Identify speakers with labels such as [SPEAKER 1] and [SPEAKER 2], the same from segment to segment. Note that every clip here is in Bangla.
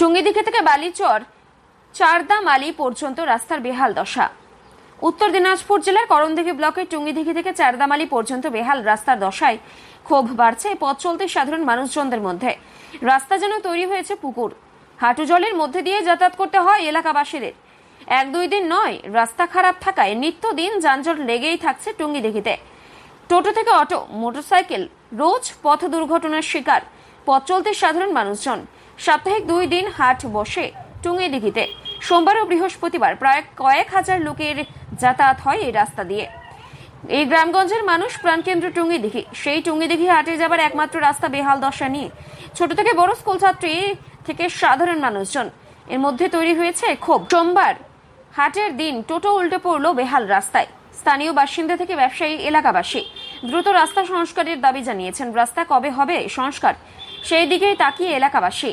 [SPEAKER 1] টুঙ্গিদিঘি থেকে বালিচর চারদামালি পর্যন্ত রাস্তার বেহাল দশা। উত্তর দিনাজপুর জেলার করণদিঘি ব্লকের টুঙ্গিদিঘি থেকে চারদামালি পর্যন্ত বেহাল রাস্তার দশায় ক্ষোভ বাড়ছে পথ চলতে সাধারণ মানুষজনদের মধ্যে। রাস্তা যেন তৈরি হয়েছে পুকুর। হাঁটু জলের মধ্যে দিয়ে যাতায়াত করতে হয় এলাকাবাসীদের। এক দুই দিন নয়, রাস্তা খারাপ থাকায় নিত্যদিন যানজট লেগেই থাকছে টুঙ্গিদিঘিতে। টোটো থেকে অটো, মোটরসাইকেল, রোজ পথ দুর্ঘটনার শিকার, পথ চলতে সাধারণ মানুষজন। সাপ্তাহিক দুই দিন হাট বসে টুঙ্গিদিঘিতে সোমবার ও বৃহস্পতিবার প্রায় কয়েক হাজার লোকের যাতায়াত হয় এই রাস্তা দিয়ে। এই গ্রামগঞ্জের মানুষ প্রাণকেন্দ্র টুঙ্গিদিঘি সেই টুঙ্গিদিঘি হাটে যাবার একমাত্র রাস্তা বেহাল দশা নিয়ে। ছোট থেকে বড় স্কুল ছাত্রী থেকে সাধারণ মানুষজন। এর মধ্যে তৈরি হয়েছে ক্ষোভ। সোমবার হাটের দিন টোটো উল্টে পড়ল বেহাল রাস্তায়। স্থানীয় বাসিন্দা থেকে ব্যবসায়ী এলাকাবাসী দ্রুত রাস্তা সংস্কারের দাবি জানিয়েছেন। রাস্তা কবে হবে সংস্কার? সেই দিকেই তাকিয়ে এলাকাবাসী।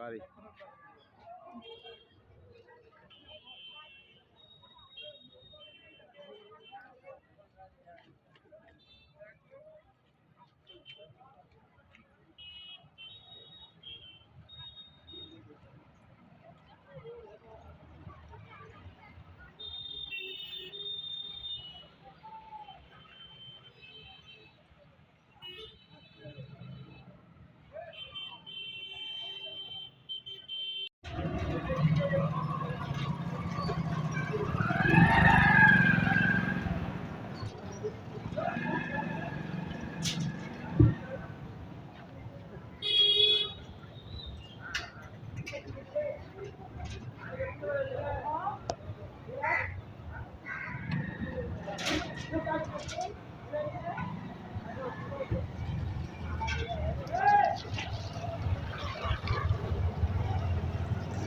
[SPEAKER 2] Gary.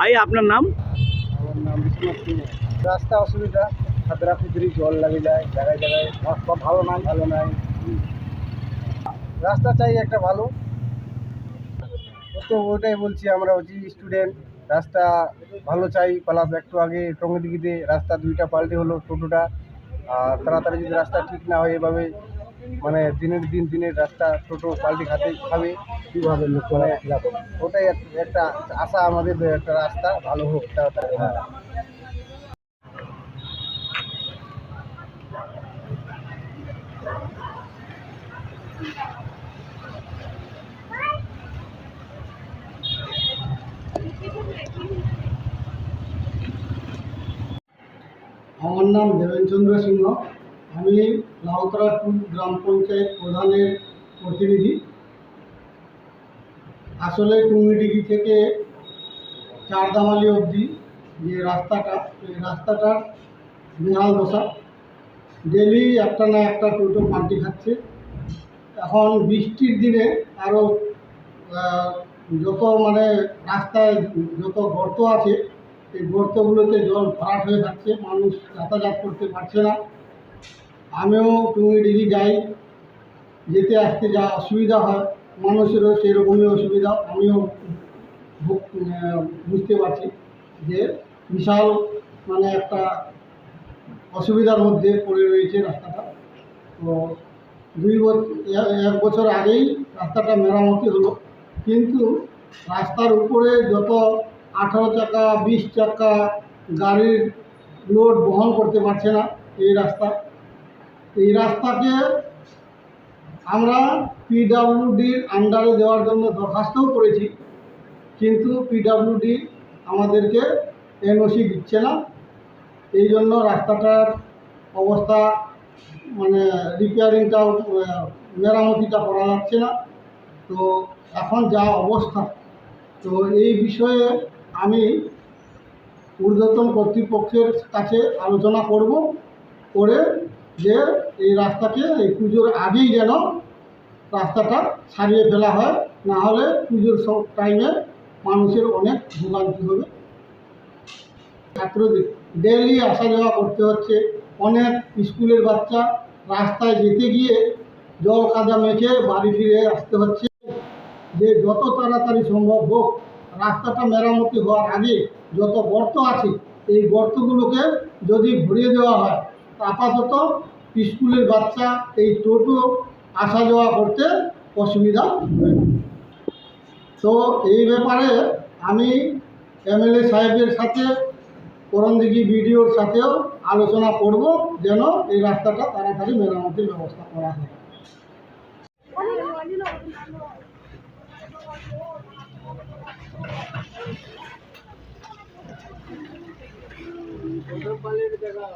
[SPEAKER 2] ভাই আপনার নাম?
[SPEAKER 3] রাস্তা অসুবিধা খাতরা খুচরি জল লাগে যায় জায়গায় জায়গায় রাস্তা ভালো নাই। ভালো নাই। রাস্তা চাই একটা ভালো। তো ওটাই বলছি আমরা হচ্ছি স্টুডেন্ট রাস্তা ভালো চাই প্লাস একটু আগে টঙ্গিদিঘিতে রাস্তা দুইটা পাল্টে হলো টোটোটা। আর তাড়াতাড়ি যদি রাস্তা ঠিক না হয় এভাবে মানে দিনের দিন দিনের রাস্তা, টোটো পাল্টি খাতে খাবে, কীভাবে লোক মানে ওটাই একটা আশা আমাদের একটা রাস্তা, ভালো হোক, তাড়াতাড়ি হ্যাঁ।
[SPEAKER 4] আমার নাম দেবেনচন্দ্র সিংহ। আমি লাউতরা টু গ্রাম পঞ্চায়েত প্রধানের প্রতিনিধি। আসলে টুঙ্গিডিগি থেকে চারদামালি অবধি যে রাস্তাটা, এই রাস্তাটার বেহাল দশা। ডেলি একটা না একটা টোটো পাল্টি খাচ্ছে। এখন বৃষ্টির দিনে আরও যত মানে রাস্তায় যত গর্ত আছে, এই গর্তগুলোতে জল ভরাট হয়ে থাকছে। মানুষ যাতায়াত করতে পারছে না। আমিও টুঙ্গিডিঘি যাই, যেতে আসতে যা অসুবিধা হয়, মানুষেরও সেরকমই অসুবিধা, আমিও বুঝতে পারছি যে বিশাল মানে একটা অসুবিধার মধ্যে পড়ে রয়েছে রাস্তাটা। তো দুই বছর এক বছর আগেই রাস্তাটা মেরামতি হলো। কিন্তু রাস্তার উপরে যত আঠারো চাকা, বিশ চাকা গাড়ির লোড বহন করতে পারছে না এই রাস্তা। এই রাস্তাকে আমরা পিডাব্লিউডির আন্ডারে দেওয়ার জন্য দরখাস্তও করেছি। কিন্তু পিডাব্লিউডি আমাদেরকে এনওসি দিচ্ছে না। এই জন্য রাস্তাটার অবস্থা মানে রিপেয়ারিংটাও আহ, মেরামতিটা করা যাচ্ছে না। তো এখন যা অবস্থা তো এই বিষয়ে আমি ঊর্ধ্বতন কর্তৃপক্ষের কাছে আলোচনা করব করে যে এই রাস্তাকে, এই পুজোর আগেই যেন রাস্তাটা সারিয়ে ফেলা হয়, না হলে পুজোর সব টাইমে মানুষের অনেক ভোগান্তি হবে। ছাত্রদের ডেলি আসা যাওয়া করতে হচ্ছে। অনেক স্কুলের বাচ্চা রাস্তায় যেতে গিয়ে জল কাদা মেখে বাড়ি ফিরে আসতে হচ্ছে। যে যত তাড়াতাড়ি সম্ভব হোক, রাস্তাটা মেরামতি হওয়ার আগে যত গর্ত আছে, এই গর্তগুলোকে যদি ভরিয়ে দেওয়া হয়, আপাতত স্কুলের বাচ্চা এই টোটো আসা যাওয়া করতে অসুবিধা হবে তো এই ব্যাপারে আমি এমএলএ সাহেবের সাথে করণদিঘি বিডিওর সাথেও আলোচনা করব যেন এই রাস্তাটা তাড়াতাড়ি মেরামতির ব্যবস্থা করা হয়।
[SPEAKER 3] জায়গা।